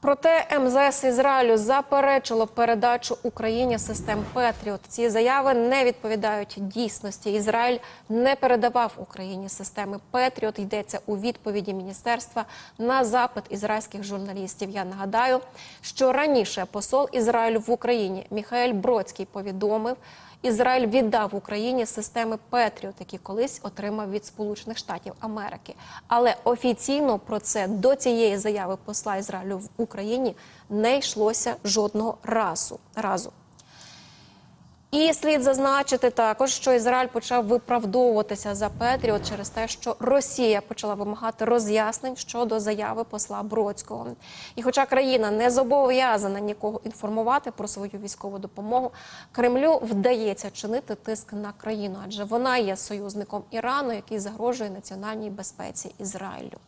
Проте МЗС Ізраїлю заперечило передачу Україні систем Петріот. Ці заяви не відповідають дійсності. Ізраїль не передавав Україні системи Петріот. Йдеться у відповіді міністерства на запит ізраїльських журналістів. Я нагадаю, що раніше посол Ізраїлю в Україні Міхаель Бродський повідомив. Ізраїль віддав Україні системи Петріот, які колись отримав від Сполучених Штатів Америки. Але офіційно про це до цієї заяви посла Ізраїлю в Україні не йшлося жодного разу. разу. І слід зазначити також, що Ізраїль почав виправдовуватися за Петріот через те, що Росія почала вимагати роз'яснень щодо заяви посла Бродського. І, хоча країна не зобов'язана нікого інформувати про свою військову допомогу, Кремлю вдається чинити тиск на країну, адже вона є союзником Ірану, який загрожує національній безпеці Ізраїлю.